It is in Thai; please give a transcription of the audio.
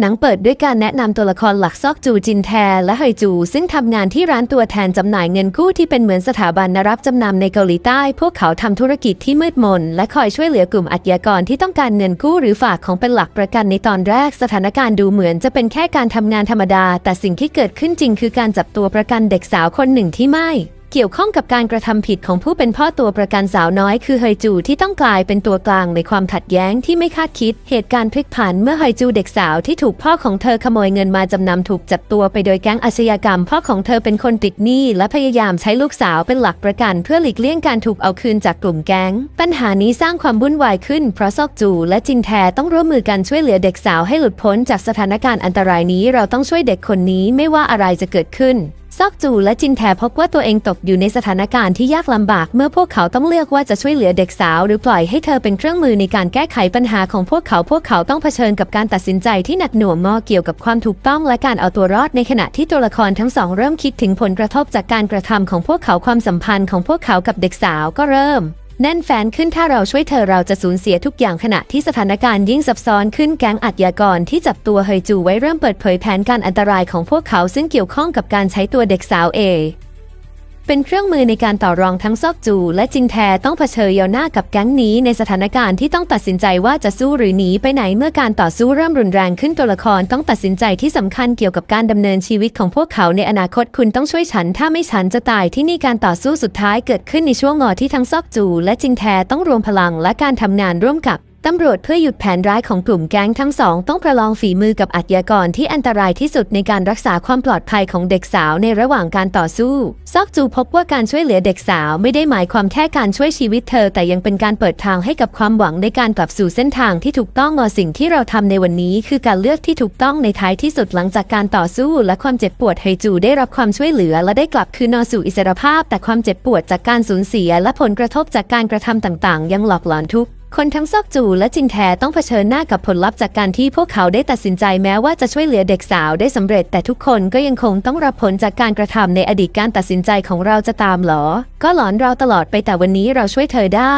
หนังเปิดด้วยการแนะนำตัวละครหลักซอกจูจินแทและเฮยจู ซึ่งทำงานที่ร้านตัวแทนจำหน่ายเงินกู้ที่เป็นเหมือนสถาบันรับจำนำในเกาหลีใต้ พวกเขาทำธุรกิจที่มืดมน และคอยช่วยเหลือกลุ่มอาชญากรที่ต้องการเงินกู้หรือฝากของเป็นหลักประกันในตอนแรก สถานการณ์ดูเหมือนจะเป็นแค่การทำงานธรรมดา แต่สิ่งที่เกิดขึ้นจริงคือการจับตัวประกันเด็กสาวคนหนึ่งที่ไม่ เกี่ยวข้องกับการกระทำผิดของผู้เป็นพ่อตัวประกันสาวน้อย คือเฮยจูที่ต้องกลายเป็นตัวกลางในความขัดแย้งที่ไม่คาดคิด เหตุการณ์พลิกผันเมื่อเฮยจูเด็กสาวที่ถูกพ่อของเธอขโมยเงินมาจำนำถูกจับตัวไปโดยแก๊งอาชญากรรม พ่อของเธอเป็นคนติดหนี้และพยายามใช้ลูกสาวเป็นหลักประกัน เพื่อหลีกเลี่ยงการถูกเอาคืนจากกลุ่มแก๊ง ปัญหานี้สร้างความวุ่นวายขึ้นเพราะซอกจูและจินแทต้องร่วมมือกันช่วยเหลือเด็กสาวให้หลุดพ้นจากสถานการณ์อันตรายนี้ เราต้องช่วยเด็กคนนี้ไม่ว่าอะไรจะเกิดขึ้น ซอกจูและจินแทพบว่าตัวเองตกอยู่ในสถานการณ์ที่ยากลำบาก เมื่อพวกเขาต้องเลือกว่าจะช่วยเหลือเด็กสาว หรือปล่อยให้เธอเป็นเครื่องมือในการแก้ไขปัญหาของพวกเขาพวกเขาต้องเผชิญกับการตัดสินใจที่หนักหน่วงมอเกี่ยวกับความถูกต้องและการเอาตัวรอดในขณะที่ตัวละครทั้งสองเริ่มคิดถึงผลกระทบจากการกระทำของพวกเขาความสัมพันธ์ของพวกเขากับเด็กสาวก็เริ่ม แน่นแฟนขึ้นถ้าเราช่วยเธอเราจะสูญเสียทุกอย่างขณะที่สถานการณ์ยิ่งซับซ้อนขึ้นแก๊งอัจยากรที่จับตัวเฮยจูไว้เริ่มเปิดเผยแผนการอันตรายของพวกเขาซึ่งเกี่ยวข้องกับการใช้ตัวเด็กสาวเอ เป็นเครื่องมือในการต่อรองทั้งซอกจู และจินแทต้องเผชิญเยาหน้ากับแก๊งนี้ในสถานการณ์ที่ต้องตัดสินใจว่าจะสู้หรือหนีไปไหนเมื่อการต่อสู้เริ่มรุนแรงขึ้นตัวละครต้องตัดสินใจที่สำคัญเกี่ยวกับการดำเนินชีวิตของพวกเขาในอนาคตคุณต้องช่วยฉัน ถ้าไม่ฉันจะตายที่นี่การต่อสู้สุดท้ายเกิดขึ้นในช่วงงอที่ทั้งซอกจู และจินแทต้องรวมพลังและการทำงานร่วมกับ ตำรวจเพื่อหยุดแผนร้ายของกลุ่มแก๊งทั้งสอง ต้องประลองฝีมือกับอาชญากรที่อันตรายที่สุดในการรักษาความปลอดภัยของเด็กสาวในระหว่างการต่อสู้ ซอกจูพบว่าการช่วยเหลือเด็กสาวไม่ได้หมายความแค่การช่วยชีวิตเธอ แต่ยังเป็นการเปิดทางให้กับความหวังในการกลับสู่เส้นทางที่ถูกต้องงอสิ่งที่เราทำในวันนี้ คือการเลือกที่ถูกต้องในท้ายที่สุดหลังจากการต่อสู้ และความเจ็บปวดเฮจูได้รับความช่วยเหลือ และได้กลับคืนนอสู่อิสรภาพ แต่ความเจ็บปวดจากการสูญเสีย และผลกระทบจากการกระทำต่าง ๆ ยังหลอกหลอนทุกคนทั้งซอกจูและจินแทต้องเผชิญหน้ากับผลลัพธ์จากการที่พวกเขาได้ตัดสินใจแม้ว่าจะช่วยเหลือเด็กสาวได้สำเร็จ แต่ทุกคนก็ยังคงต้องรับผลจากการกระทำในอดีตการตัดสินใจของเราจะตามหรอ ก็หลอนเราตลอดไปแต่วันนี้เราช่วยเธอได้